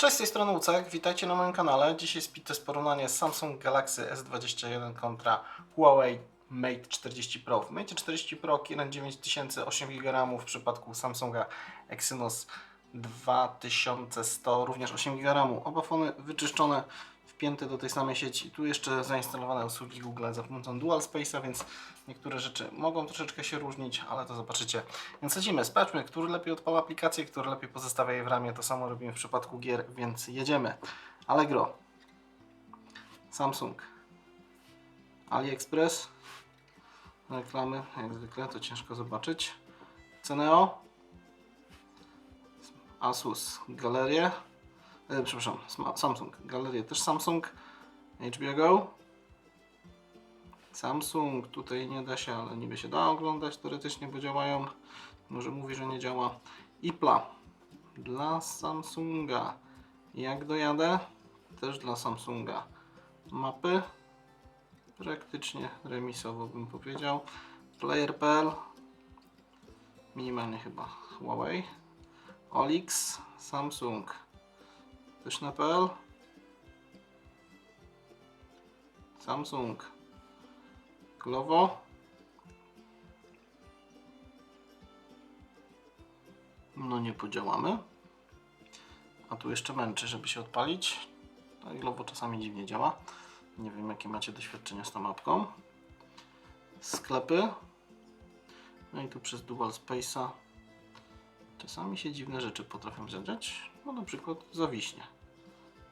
Cześć, z tej strony Ucek, witajcie na moim kanale. Dzisiaj speed test porównanie Samsung Galaxy S21 kontra Huawei Mate 40 Pro. W Mate 40 Pro Kirin 9000 8 GB w przypadku Samsunga Exynos 2100 również 8 GB. Oba fony wyczyszczone, wpięte do tej samej sieci. Tu jeszcze zainstalowane usługi Google za pomocą Dual Space'a, więc niektóre rzeczy mogą troszeczkę się różnić, ale to zobaczycie. Więc lecimy, sprawdźmy, który lepiej odpala aplikację, który lepiej pozostawia je w ramie. To samo robimy w przypadku gier, więc jedziemy. Allegro, Samsung, AliExpress, reklamy, jak zwykle, to ciężko zobaczyć. Ceneo, Asus, Galerie, e, przepraszam, Samsung, Galerie też Samsung, HBO Go, Samsung, tutaj nie da się, ale niby się da oglądać teoretycznie, bo działają. Może mówi, że nie działa. IPLA dla Samsunga. Jak dojadę? Też dla Samsunga. Mapy praktycznie remisowo bym powiedział. Player.pl minimalnie chyba Huawei. Olix Samsung. Też na PL. Samsung. Glovo. No nie podziałamy. A tu jeszcze męczy, żeby się odpalić. I Glovo czasami dziwnie działa. Nie wiem jakie macie doświadczenia z tą mapką. Sklepy. No i tu przez Dual Space'a czasami się dziwne rzeczy potrafią zadziać. No na przykład zawiśnie.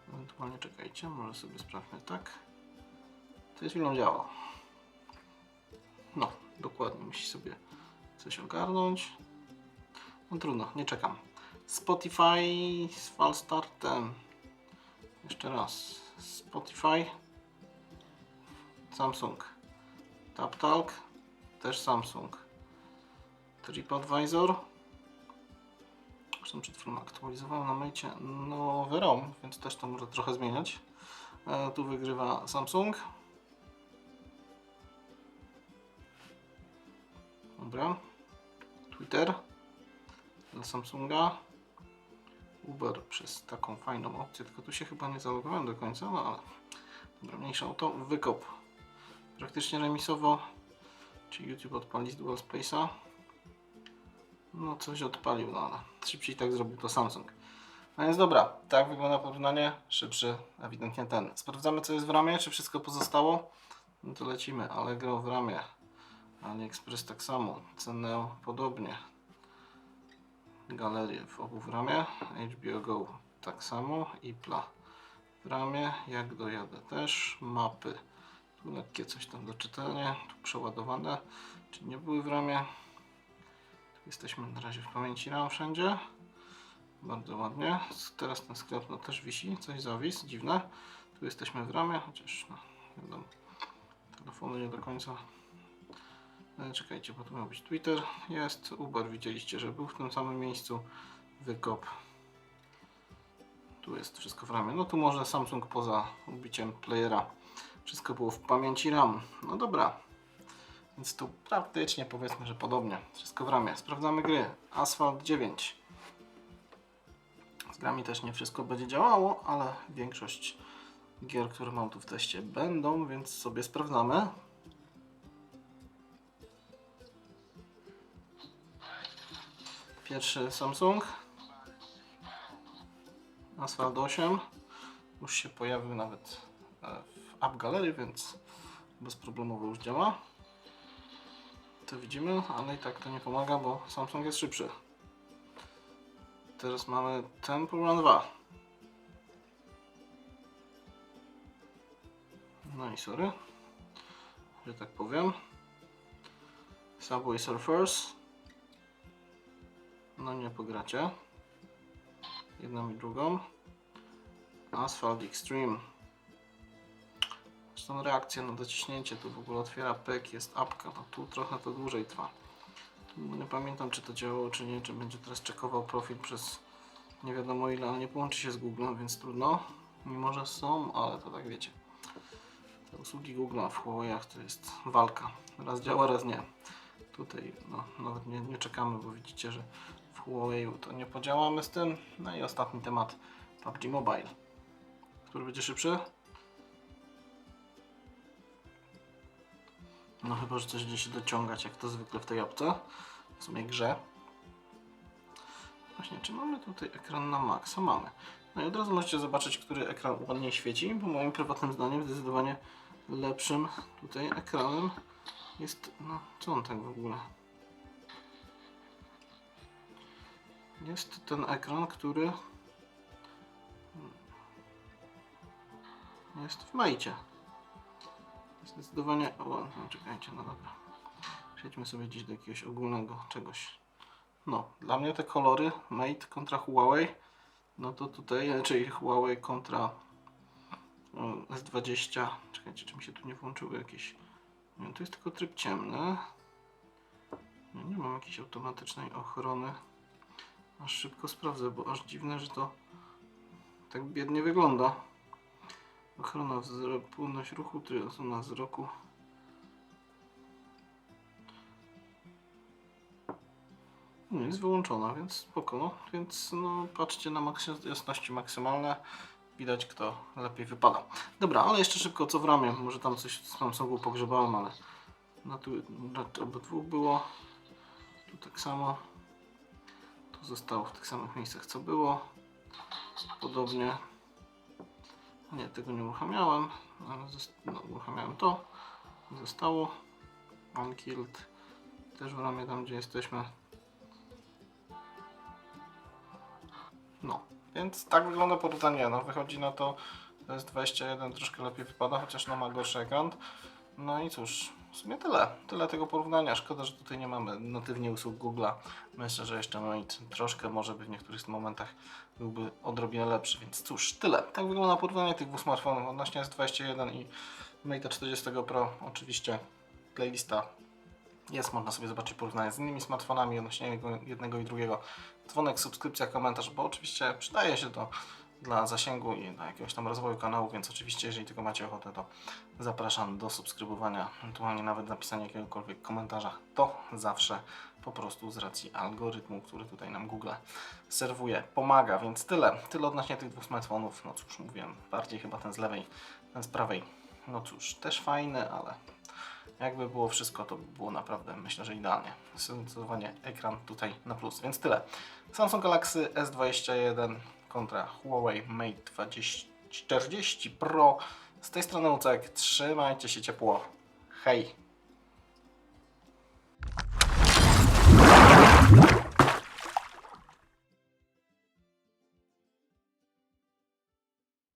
Ewentualnie czekajcie, może sobie sprawdźmy tak. To jest chwilą działało. No, dokładnie, musi sobie coś ogarnąć. No trudno, nie czekam. Spotify z falstartem. Jeszcze raz. Spotify. Samsung. TapTalk. Też Samsung. TripAdvisor. Zresztą przed chwilą aktualizowałem na mycie nowy ROM, więc też to może trochę zmieniać. E, tu wygrywa Samsung. Dobra. Twitter dla Samsunga. Uber przez taką fajną opcję, tylko tu się chyba nie zalogowałem do końca, no ale dobra, mniejsza o to. Wykop praktycznie remisowo, czy YouTube odpali z Dual Space'a. No coś odpalił, no ale szybciej tak zrobił to Samsung. No więc dobra, tak wygląda porównanie, szybszy ewidentnie ten. Sprawdzamy co jest w ramie, czy wszystko pozostało. No to lecimy, Allegro w ramie. AliExpress tak samo, Ceneo podobnie. Galerie w obu w ramię, HBO Go tak samo, IPLA w ramię, jak dojadę też, mapy, tu lekkie coś tam do czytania, tu przeładowane, czy nie były w ramię. Jesteśmy na razie w pamięci RAM wszędzie, bardzo ładnie. Teraz ten sklep no, też wisi, coś zawis, dziwne. Tu jesteśmy w ramię, chociaż no, wiadomo, telefony nie do końca E, Czekajcie, bo tu miał być Twitter. Jest Uber, widzieliście, że był w tym samym miejscu. Wykop. Tu jest wszystko w ramie. No tu może Samsung poza ubiciem playera. Wszystko było w pamięci RAM. No dobra. Więc tu praktycznie powiedzmy, że podobnie. Wszystko w ramie. Sprawdzamy gry. Asphalt 9. Z grami też nie wszystko będzie działało, ale większość gier, które mam tu w teście będą, więc sobie sprawdzamy. Pierwszy Samsung. Asphalt 8. Już się pojawił nawet e, w App Gallery, więc bezproblemowo już działa. To widzimy, ale i tak to nie pomaga, bo Samsung jest szybszy. Teraz mamy Temple Run 2. No i sorry, że tak powiem. Subway Surfers. No nie pogracie. Jedną i drugą. Asphalt Extreme. Zresztą reakcja na dociśnięcie tu w ogóle otwiera pek, jest apka. No tu trochę to dłużej trwa. Nie pamiętam czy to działało czy nie, czy będzie teraz czekował profil przez nie wiadomo ile, ale nie połączy się z Google, więc trudno. Mimo, że są, ale to tak wiecie. Te usługi Google w Huawei'ach to jest walka. Raz działa, raz nie. Tutaj no, nawet nie, nie czekamy, bo widzicie, że w Huawei'u to nie podziałamy z tym. No i ostatni temat PUBG Mobile. Który będzie szybszy? No chyba, że coś będzie się dociągać, jak to zwykle w tej apce. W sumie grze. Właśnie, czy mamy tutaj ekran na maksa? Mamy. No i od razu możecie zobaczyć, który ekran ładniej świeci, bo moim prywatnym zdaniem zdecydowanie lepszym tutaj ekranem jest... No, co on tak w ogóle? Jest ten ekran, który jest w majcie. Zdecydowanie. O, no, czekajcie, no dobra. Przejdźmy sobie gdzieś do jakiegoś ogólnego czegoś. No, dla mnie te kolory Mate kontra Huawei, no to tutaj, czyli Huawei kontra o, S20. Czekajcie, czy mi się tu nie włączyły jakieś. Nie, to jest tylko tryb ciemny. Nie, nie mam jakiejś automatycznej ochrony. Aż szybko sprawdzę, bo aż dziwne, że to tak biednie wygląda. Ochrona wzroku, płynność ruchu, tryasona wzroku. Nie jest wyłączona, więc spoko. No. Więc no, patrzcie na maksy- jasności maksymalne. Widać kto lepiej wypada. Dobra, ale jeszcze szybko co w ramię. Może tam coś z Samsungu pogrzebałem, ale na tu tu obydwu było. Tu tak samo. To zostało w tych samych miejscach co było. Podobnie. Nie, tego nie uruchamiałem, zost- no, uruchamiałem to. Zostało. Unkilled. Też w ramie tam, gdzie jesteśmy. No, więc tak wygląda porównanie. No, wychodzi na to, to jest 21 troszkę lepiej wypada, chociaż no ma gorszy ekran. No i cóż, w sumie tyle. Tyle tego porównania. Szkoda, że tutaj nie mamy natywnie usług Google'a. Myślę, że jeszcze Mate troszkę może by w niektórych momentach byłby odrobinę lepszy, więc cóż, tyle. Tak wygląda porównanie tych dwóch smartfonów odnośnie S21 i Mate 40 Pro. Oczywiście playlista jest, można sobie zobaczyć porównanie z innymi smartfonami odnośnie jednego- jednego i drugiego. Dzwonek, subskrypcja, komentarz, bo oczywiście przydaje się to dla zasięgu i dla jakiegoś tam rozwoju kanału, więc oczywiście jeżeli tylko macie ochotę, to zapraszam do subskrybowania, ewentualnie nawet napisania jakiegokolwiek komentarza. To zawsze po prostu z racji algorytmu, który tutaj nam Google serwuje, pomaga, więc tyle. Tyle odnośnie tych dwóch smartfonów. No cóż, mówiłem, bardziej chyba ten z lewej, ten z prawej. No cóż, też fajny, ale jakby było wszystko, to by było naprawdę, myślę, że idealnie. Zdecydowanie ekran tutaj na plus, więc tyle. Samsung Galaxy S21 kontra Huawei Mate 20, 40 Pro. Z tej strony Ucek, trzymajcie się ciepło. Hej!